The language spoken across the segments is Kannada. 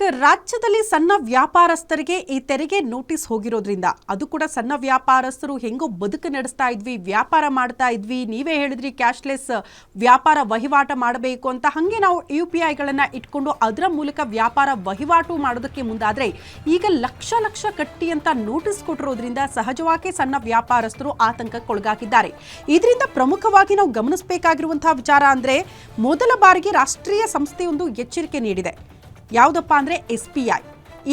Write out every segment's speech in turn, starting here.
ಅಶೋಕ್ ರಾಜ್ಯದಲ್ಲಿ ಸಣ್ಣ ವ್ಯಾಪಾರಸ್ಥರಿಗೆ ಈ ತೆರಿಗೆ ನೋಟಿಸ್ ಹೋಗಿರೋದ್ರಿಂದ. ಅದು ಕೂಡ ಸಣ್ಣ ವ್ಯಾಪಾರಸ್ಥರು ಹೆಂಗೋ ಬದುಕು ನಡೆಸ್ತಾ ಇದ್ವಿ, ವ್ಯಾಪಾರ ಮಾಡ್ತಾ ಇದ್ವಿ, ನೀವೇ ಹೇಳಿದ್ರಿ ಕ್ಯಾಶ್ಲೆಸ್ ವ್ಯಾಪಾರ ವಹಿವಾಟ ಮಾಡಬೇಕು ಅಂತ. ಹಾಗೆ ನಾವು ಯು ಪಿ ಐಗಳನ್ನು ಇಟ್ಕೊಂಡು ಅದರ ಮೂಲಕ ವ್ಯಾಪಾರ ವಹಿವಾಟು ಮಾಡೋದಕ್ಕೆ ಮುಂದಾದ್ರೆ ಈಗ ಲಕ್ಷ ಲಕ್ಷ ಕಟ್ಟಿ ಅಂತ ನೋಟಿಸ್ ಕೊಟ್ಟಿರೋದ್ರಿಂದ ಸಹಜವಾಗಿ ಸಣ್ಣ ವ್ಯಾಪಾರಸ್ಥರು ಆತಂಕಕ್ಕೊಳಗಾಗಿದ್ದಾರೆ. ಇದರಿಂದ ಪ್ರಮುಖವಾಗಿ ನಾವು ಗಮನಿಸಬೇಕಾಗಿರುವಂತಹ ವಿಚಾರ ಅಂದ್ರೆ, ಮೊದಲ ಬಾರಿಗೆ ರಾಷ್ಟ್ರೀಯ ಸಂಸ್ಥೆಯೊಂದು ಎಚ್ಚರಿಕೆ ನೀಡಿದೆ. ಯಾವುದಪ್ಪ ಅಂದ್ರೆ ಎಸ್ ಪಿ ಐ.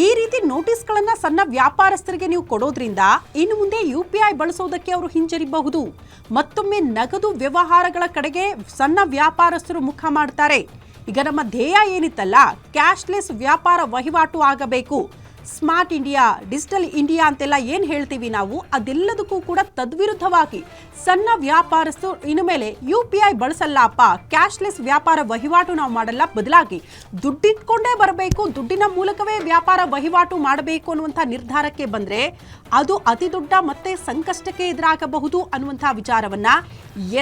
ಈ ರೀತಿ ನೋಟಿಸ್ಗಳನ್ನ ಸಣ್ಣ ವ್ಯಾಪಾರಸ್ಥರಿಗೆ ನೀವು ಕೊಡೋದ್ರಿಂದ ಇನ್ನು ಮುಂದೆ ಯು ಪಿ ಐ ಬಳಸೋದಕ್ಕೆ ಅವರು ಹಿಂಜರಿಬಹುದು. ಮತ್ತೊಮ್ಮೆ ನಗದು ವ್ಯವಹಾರಗಳ ಕಡೆಗೆ ಸಣ್ಣ ವ್ಯಾಪಾರಸ್ಥರು ಮುಖ ಮಾಡ್ತಾರೆ. ಈಗ ನಮ್ಮ ಧ್ಯೇಯ ಏನಿತ್ತಲ್ಲ, ಕ್ಯಾಶ್ಲೆಸ್ ವ್ಯಾಪಾರ ವಹಿವಾಟು ಆಗಬೇಕು. ಸ್ಮಾರ್ಟ್ ಇಂಡಿಯಾ, ಡಿಜಿಟಲ್ ಇಂಡಿಯಾ ಅಂತೆಲ್ಲ ಏನು ಹೇಳ್ತೀವಿ ನಾವು, ಅದೆಲ್ಲದಕ್ಕೂ ಕೂಡ ತದ್ವಿರುದ್ಧವಾಗಿ ಸಣ್ಣ ವ್ಯಾಪಾರಸ್ಥರು ಇನ್ನು ಮೇಲೆ ಯು ಪಿ ಐ ಬಳಸಲ್ಲಪ್ಪ, ಕ್ಯಾಶ್ಲೆಸ್ ವ್ಯಾಪಾರ ವಹಿವಾಟು ನಾವು ಮಾಡಲ್ಲ, ಬದಲಾಗಿ ದುಡ್ಡಿಟ್ಕೊಂಡೇ ಬರಬೇಕು, ದುಡ್ಡಿನ ಮೂಲಕವೇ ವ್ಯಾಪಾರ ವಹಿವಾಟು ಮಾಡಬೇಕು ಅನ್ನುವಂಥ ನಿರ್ಧಾರಕ್ಕೆ ಬಂದರೆ ಅದು ಅತಿ ದೊಡ್ಡ ಮತ್ತೆ ಸಂಕಷ್ಟಕ್ಕೆ ಎದುರಾಗಬಹುದು ಅನ್ನುವಂಥ ವಿಚಾರವನ್ನ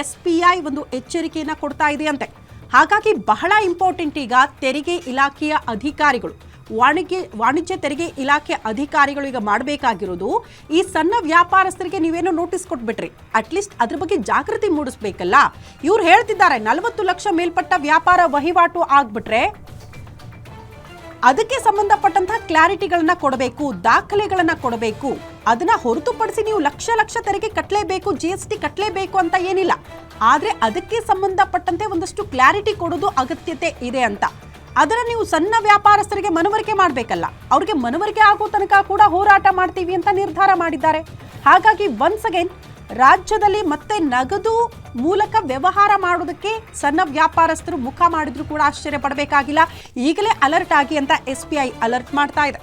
ಎಸ್ ಪಿ ಐ ಒಂದು ಎಚ್ಚರಿಕೆಯನ್ನ ಕೊಡ್ತಾ ಇದೆ ಅಂತೆ. ಹಾಗಾಗಿ ಬಹಳ ಇಂಪಾರ್ಟೆಂಟ್ ಈಗ ತೆರಿಗೆ ಇಲಾಖೆಯ ಅಧಿಕಾರಿಗಳು. ವಾಣಿಜ್ಯ ವಾಣಿಜ್ಯ ತೆರಿಗೆ ಇಲಾಖೆ ಅಧಿಕಾರಿಗಳು ಈಗ ಮಾಡಬೇಕಾಗಿರೋದು, ಈ ಸಣ್ಣ ವ್ಯಾಪಾರಸ್ಥರಿಗೆ ನೀವೇನೋ ನೋಟಿಸ್ ಕೊಟ್ಬಿಟ್ರಿ. ಅಟ್ಲೀಸ್ಟ್ ಅದ್ರ ಬಗ್ಗೆ ಜಾಗೃತಿ ಮೂಡಿಸ್ಬೇಕಲ್ಲ. ಇವ್ರು ಹೇಳ್ತಿದ್ದಾರೆ, ನಲವತ್ತು ಲಕ್ಷ ಮೇಲ್ಪಟ್ಟ ವ್ಯಾಪಾರ ವಹಿವಾಟು ಆಗ್ಬಿಟ್ರೆ ಅದಕ್ಕೆ ಸಂಬಂಧಪಟ್ಟಂತಹ ಕ್ಲಾರಿಟಿಗಳನ್ನ ಕೊಡಬೇಕು, ದಾಖಲೆಗಳನ್ನ ಕೊಡಬೇಕು. ಅದನ್ನ ಹೊರತುಪಡಿಸಿ ನೀವು ಲಕ್ಷ ಲಕ್ಷ ತೆರಿಗೆ ಕಟ್ಟಲೇಬೇಕು ಜಿ ಎಸ್ ಟಿ ಕಟ್ಟಲೇಬೇಕು ಅಂತ ಏನಿಲ್ಲ. ಆದ್ರೆ ಅದಕ್ಕೆ ಸಂಬಂಧಪಟ್ಟಂತೆ ಒಂದಷ್ಟು ಕ್ಲಾರಿಟಿ ಕೊಡೋದು ಅಗತ್ಯತೆ ಇದೆ ಅಂತ. ಅದನ್ನ ನೀವು ಸಣ್ಣ ವ್ಯಾಪಾರಸ್ಥರಿಗೆ ಮನವರಿಕೆ ಮಾಡಬೇಕಲ್ಲ. ಅವ್ರಿಗೆ ಮನವರಿಕೆ ಆಗೋ ತನಕ ಕೂಡ ಹೋರಾಟ ಮಾಡ್ತೀವಿ ಅಂತ ನಿರ್ಧಾರ ಮಾಡಿದ್ದಾರೆ. ಹಾಗಾಗಿ ಒನ್ಸ್ ಅಗೇನ್ ರಾಜ್ಯದಲ್ಲಿ ಮತ್ತೆ ನಗದು ಮೂಲಕ ವ್ಯವಹಾರ ಮಾಡೋದಕ್ಕೆ ಸಣ್ಣ ವ್ಯಾಪಾರಸ್ಥರು ಮುಖ ಮಾಡಿದ್ರು ಕೂಡ ಆಶ್ಚರ್ಯ ಪಡಬೇಕಾಗಿಲ್ಲ. ಈಗಲೇ ಅಲರ್ಟ್ ಆಗಿ ಅಂತ ಎಸ್ ಬಿ ಐ ಅಲರ್ಟ್ ಮಾಡ್ತಾ ಇದೆ.